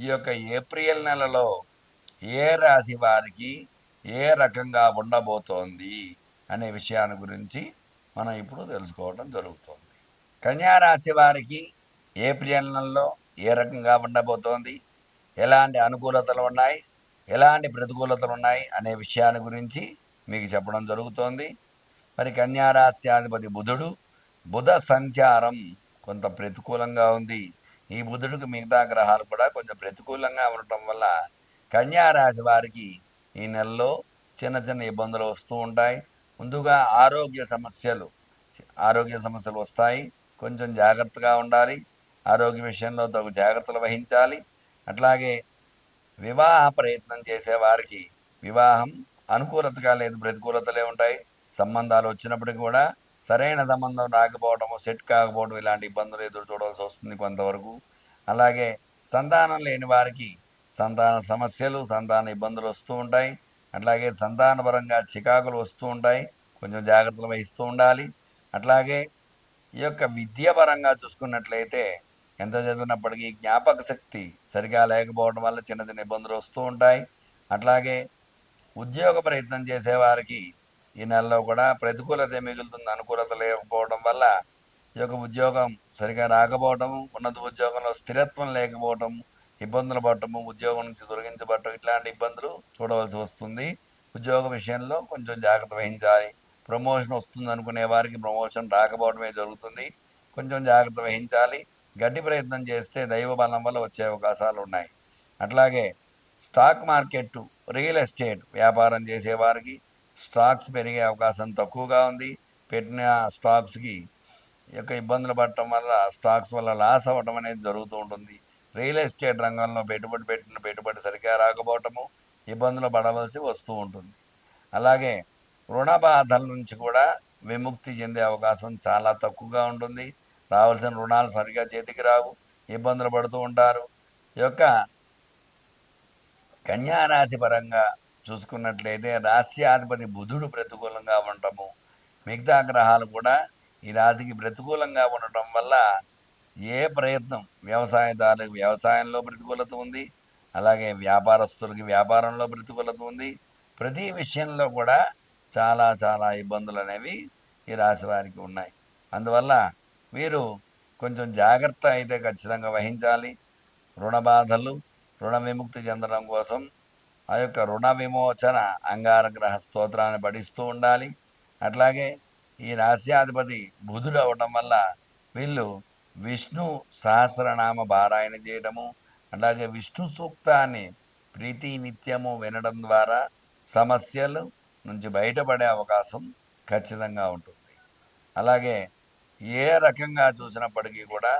ఈ యొక్క ఏప్రిల్ నెలలో ఏ రాశి వారికి ఏ రకంగా ఉండబోతోంది అనే విషయాన్ని గురించి మనం ఇప్పుడు తెలుసుకోవడం జరుగుతుంది. కన్యారాశి వారికి ఏప్రిల్ నెలలో ఏ రకంగా ఉండబోతోంది? ఎలాంటి అనుకూలతలు ఉన్నాయి? ఎలాంటి ప్రతికూలతలు ఉన్నాయి? అనే విషయాన్ని గురించి మీకు చెప్పడం జరుగుతోంది. మరి కన్యారాశ్యాధిపతి బుధుడు బుధ సంచారం కొంత ప్రతికూలంగా ఉంది. ఈ బుధుడికి మిగతా గ్రహాలు కూడా కొంచెం ప్రతికూలంగా ఉండటం వల్ల కన్యారాశి వారికి ఈ నెలలో చిన్న చిన్న ఇబ్బందులు వస్తూ ఉంటాయి. ముందుగా ఆరోగ్య సమస్యలు ఆరోగ్య సమస్యలు వస్తాయి. కొంచెం జాగ్రత్తగా ఉండాలి. ఆరోగ్య విషయంలో తగు జాగ్రత్తలు వహించాలి. అట్లాగే వివాహ ప్రయత్నం చేసేవారికి వివాహం అనుకూలతగా లేదు ప్రతికూలతలే ఉంటాయి. సంబంధాలు వచ్చినప్పటికీ కూడా సరైన సంబంధం రాకపోవడము సెట్ కాకపోవడం ఇలాంటి ఇబ్బందులు ఎదురు చూడవలసి వస్తుంది కొంతవరకు. అలాగే సంతానం లేని వారికి సంతాన సమస్యలు సంతాన ఇబ్బందులు వస్తూ ఉంటాయి. అట్లాగే సంతానపరంగా చికాకులు వస్తూ ఉంటాయి. కొంచెం జాగ్రత్తలు వహిస్తూ ఉండాలి. అట్లాగే ఈ యొక్క విద్యాపరంగా చూసుకున్నట్లయితే ఎంత చదివినప్పటికీ జ్ఞాపక శక్తి సరిగా లేకపోవడం వల్ల చిన్న చిన్న ఇబ్బందులు వస్తూ ఉంటాయి. అట్లాగే ఉద్యోగ ప్రయత్నం చేసేవారికి ఈ నెలలో కూడా ప్రతికూలత మిగులుతుంది? అనుకూలత లేకపోవడం వల్ల ఈ యొక్క ఉద్యోగం సరిగా రాకపోవటము ఉన్నత ఉద్యోగంలో స్థిరత్వం లేకపోవటం ఇబ్బందులు పడటము ఉద్యోగం నుంచి తొలగించబడటం ఇట్లాంటి ఇబ్బందులు చూడవలసి వస్తుంది. ఉద్యోగ విషయంలో కొంచెం జాగ్రత్త వహించాలి. ప్రమోషన్ వస్తుంది అనుకునే వారికి ప్రమోషన్ రాకపోవడమే జరుగుతుంది. కొంచెం జాగ్రత్త వహించాలి. గడ్డి ప్రయత్నం చేస్తే దైవ బలం వల్ల వచ్చే అవకాశాలు ఉన్నాయి. అట్లాగే స్టాక్ మార్కెట్ రియల్ ఎస్టేట్ వ్యాపారం చేసేవారికి స్టాక్స్ పెరిగే అవకాశం తక్కువగా ఉంది. పెట్టిన స్టాక్స్కి యొక్క ఇబ్బందులు పడటం వల్ల స్టాక్స్ వల్ల లాస్ అవ్వటం అనేది జరుగుతూ ఉంటుంది. రియల్ ఎస్టేట్ రంగంలో పెట్టుబడి పెట్టిన పెట్టుబడి సరిగ్గా రాకపోవటము ఇబ్బందులు పడవలసి వస్తూ ఉంటుంది. అలాగే రుణ బాధల నుంచి కూడా విముక్తి చెందే అవకాశం చాలా తక్కువగా ఉంటుంది. రావాల్సిన రుణాలు సరిగా చేతికి రావు ఇబ్బందులు పడుతూ ఉంటారు. యొక్క కన్యారాశి పరంగా చూసుకున్నట్లయితే రాశ్యాధిపతి బుధుడు ప్రతికూలంగా ఉండటము మిగతా గ్రహాలు కూడా ఈ రాశికి ప్రతికూలంగా ఉండటం వల్ల ఏ ప్రయత్నం వ్యవసాయదారులకు వ్యవసాయంలో ప్రతికూలత ఉంది అలాగే వ్యాపారస్తులకి వ్యాపారంలో ప్రతికూలత ఉంది. ప్రతి విషయంలో కూడా చాలా చాలా ఇబ్బందులు అనేవి ఈ రాశి వారికి ఉన్నాయి. అందువల్ల వీరు కొంచెం జాగ్రత్త అయితే ఖచ్చితంగా వహించాలి. రుణ బాధలు రుణ విముక్తి చెందడం కోసం ఆ యొక్క రుణ విమోచన అంగారగ్రహ స్తోత్రాన్ని పఠిస్తూ ఉండాలి. అట్లాగే ఈ రాశ్యాధిపతి బుధుడు అవటం వల్ల వీళ్ళు విష్ణు సహస్రనామ పారాయణ చేయడము అలాగే విష్ణు సూక్తాన్ని ప్రీతి నిత్యము వినడం ద్వారా సమస్యలు నుంచి బయటపడే అవకాశం ఖచ్చితంగా ఉంటుంది. అలాగే ఏ రకంగా చూసినప్పటికీ కూడా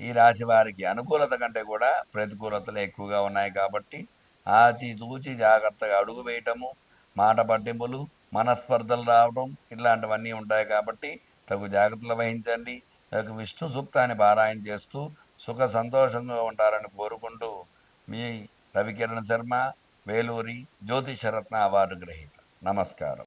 ఈ రాశి వారికి అనుకూలత కంటే కూడా ప్రతికూలతలు ఎక్కువగా ఉన్నాయి కాబట్టి ఆచి తూచి జాగ్రత్తగా అడుగు వేయటము మాట పట్టింపులు మనస్పర్ధలు రావడం ఇట్లాంటివన్నీ ఉంటాయి కాబట్టి తగు జాగ్రత్తలు వహించండి. విష్ణు సూక్తాన్ని పారాయణ చేస్తూ సుఖ సంతోషంగా ఉంటారని కోరుకుంటూ మీ రవికిరణ్ శర్మ వేలూరి జ్యోతిషరత్న అవార్డు గ్రహీత. నమస్కారం.